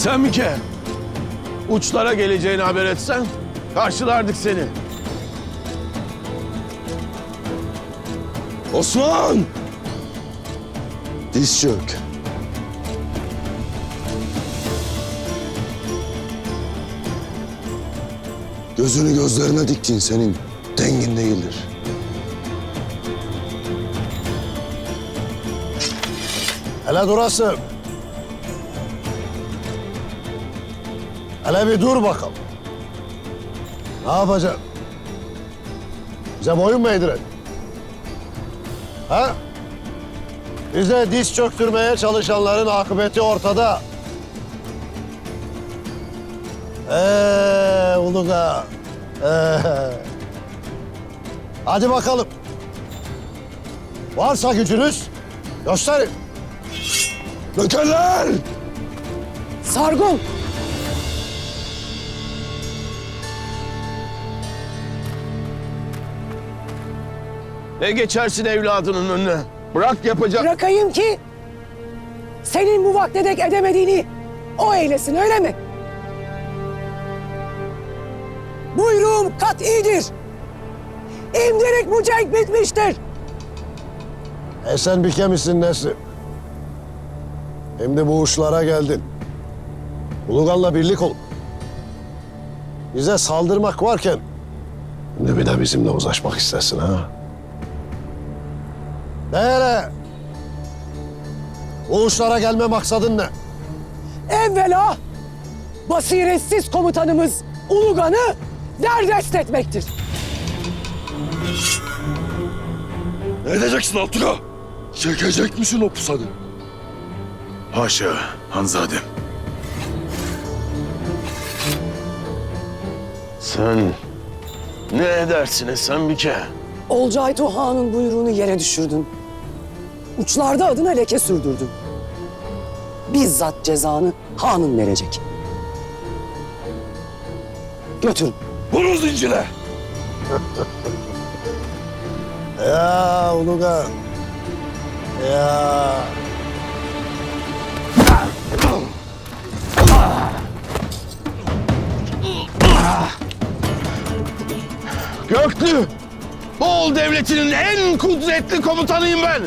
Sen mi ki? Uçlara geleceğini haber etsen karşılardık seni. Osman! Diz çök. Gözünü gözlerine diktin senin dengin değildir. Hele durasın. Hele bir dur bakalım. Ne yapacaksın? Bize boyun mu eğdireceksin? Ha? Bize diz çöktürmeye çalışanların akıbeti ortada. Eee Uluga. Ee. Hadi bakalım. Varsa gücünüz gösterin. Nökerler! Sargun! Ne geçersin evladının önüne? Bırak yapacak. Bırakayım ki senin bu vakte dek edemediğini o eylesin öyle mi? Buyruğum kat'idir. İmdirek bu cenk bitmiştir. E sen bir kemisin Nesri. Şimdi bu uçlara geldin. Ulugan'la birlik ol. Bize saldırmak varken... Şimdi bir de bizimle uzlaşmak istersin ha? Nere? Bu uçlara gelme maksadın ne? Evvela basiretsiz komutanımız Ulugan'ı derdest etmektir. Ne edeceksin Altuga? Çekecek misin o pusadı? Haşa Hanzadem. Sen ne edersin sen bir ke? Olcay Toha'nın buyruğunu yere düşürdün. Uçlarda adına leke sürdürdün. Bizzat cezanı hanın verecek. Götürün. Vurun zincire! Ya Ulugan. Ya. Göklü! Moğol devletinin en kudretli komutanıyım ben.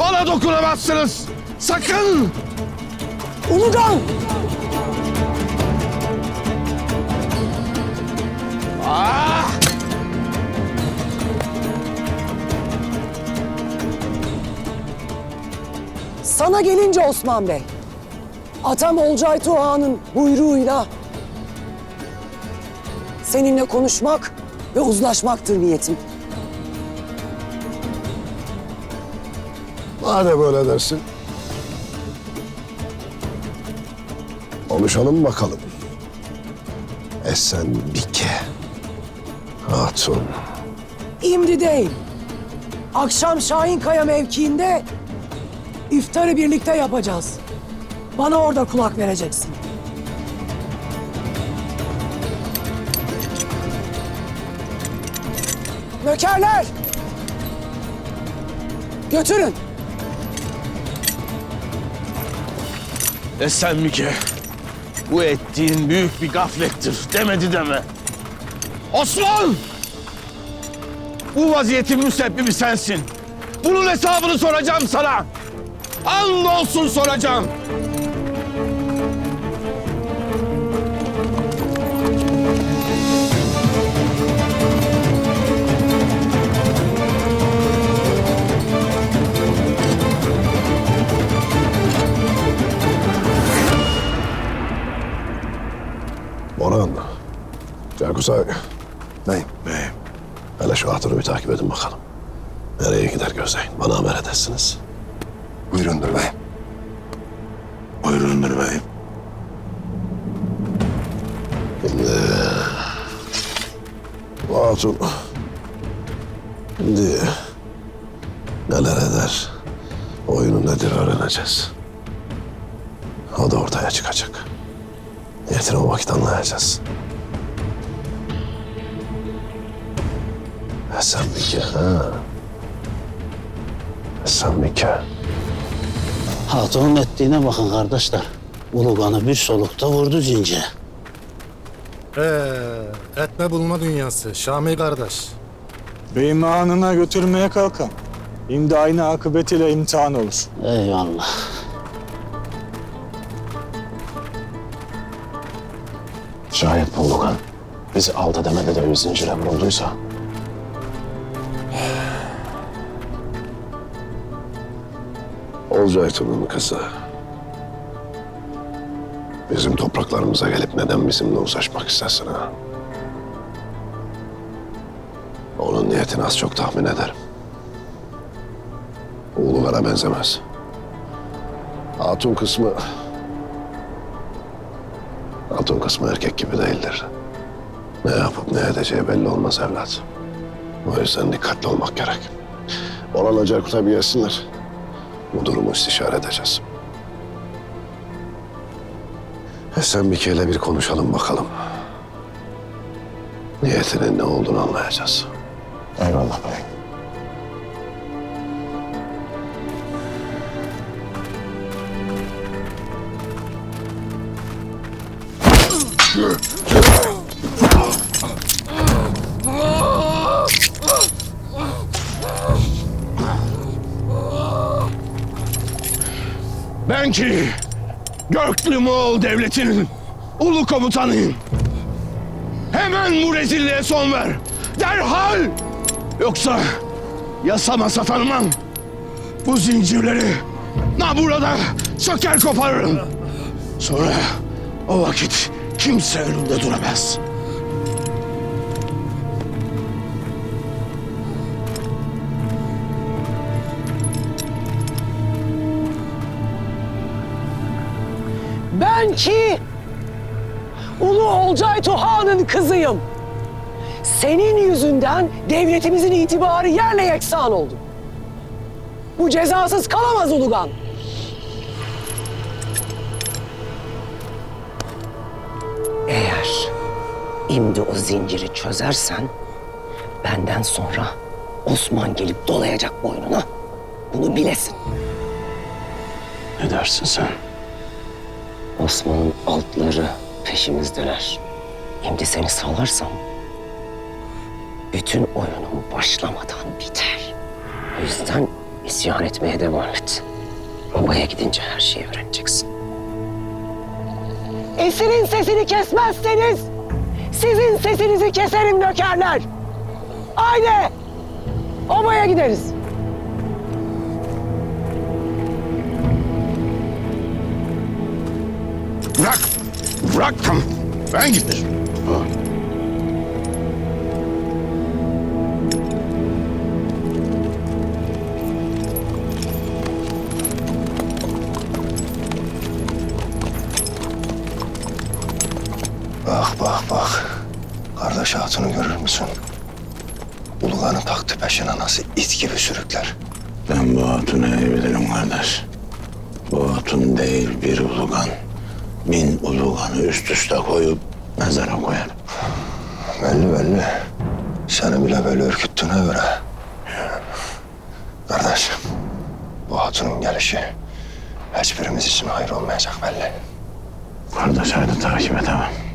Bana dokunamazsınız. Sakın! Ulugan! Ah! Sana gelince Osman Bey, atam Olcay Tuğa'nın buyruğuyla seninle konuşmak ve uzlaşmaktır niyetim. Madem öyle dersin. Konuşalım bakalım. Esen Bike. Hatun. İmdi değil. Akşam Şahinkaya mevkiinde iftarı birlikte yapacağız. Bana orada kulak vereceksin. Nökerler! Götürün. Sen mi ki? Bu ettiğin büyük bir gaflettir. Demedi deme. Osman! Bu vaziyetin müsebbibi sensin. Bunun hesabını soracağım sana. Andolsun soracağım. Cakusay. Beyim. Beyim. Hele şu hatunu bir takip edin bakalım. Nereye gider gözleyin. Bana haber edersiniz. Buyurundur beyim. Buyurundur beyim. Şimdi... Bu hatun... Şimdi... Neler eder? Oyunu nedir öğreneceğiz. O da ortaya çıkacak. Niyetini o vakit anlayacağız. Hasan Mike ha. Hasan Mike. Hatunun ettiğine bakın kardeşler. Ulugan'ı bir solukta vurdu zincire. Ee, etme bulma dünyası. Şami kardeş. Beyimi anına götürmeye kalkan. Şimdi aynı akıbetiyle imtihan olur. Eyvallah. Şayet bu Lugan bizi aldı demede de bir zincire vurulduysa... Olcaytun'un kızı. Bizim topraklarımıza gelip neden bizimle uzlaşmak istersin ha? Onun niyetini az çok tahmin ederim. Ululara benzemez. Hatun kısmı... Hatun kısmı erkek gibi değildir. Ne yapıp ne edeceği belli olmaz evlat. O yüzden dikkatli olmak gerek. Olan acayip tabii gelsinler. Bu durumu istişare edeceğiz. E sen bir kere bir konuşalım bakalım. Niyetinin ne olduğunu anlayacağız. Eyvallah bey. Ben ki Göklü Moğol Devleti'nin ulu komutanıyım. Hemen bu rezilliğe son ver. Derhal. Yoksa yasama tanımam. Bu zincirleri na burada söker koparırım. Sonra o vakit kimse önümde duramaz. Ben ki Ulu Olcay Tuhan'ın kızıyım. Senin yüzünden devletimizin itibarı yerle yeksan oldu. Bu cezasız kalamaz Ulugan. Eğer şimdi o zinciri çözersen benden sonra Osman gelip dolayacak boynuna. Bunu bilesin. Ne dersin sen? Osman'ın altları peşimizdeler. Şimdi seni salarsam bütün oyunum başlamadan biter. O yüzden isyan etmeye devam et. Babaya gidince her şeyi öğreneceksin. Esirin sesini kesmezseniz sizin sesinizi keserim nökerler. Haydi obaya gideriz. Bırak. Bırak tam. Ben giderim. Bak bak bak. Kardeş hatunu görür müsün? Ulugan'ın taktı peşine nasıl it gibi sürükler. Ben bu hatunu iyi bilirim kardeş. Bu hatun değil bir ulugan. Bin uluganı üst üste koyup mezara koyar. Belli belli. Seni bile böyle ürküttüğüne göre. Kardeş, bu hatunun gelişi hiçbirimiz için hayır olmayacak belli. Kardeş haydi takip edemem.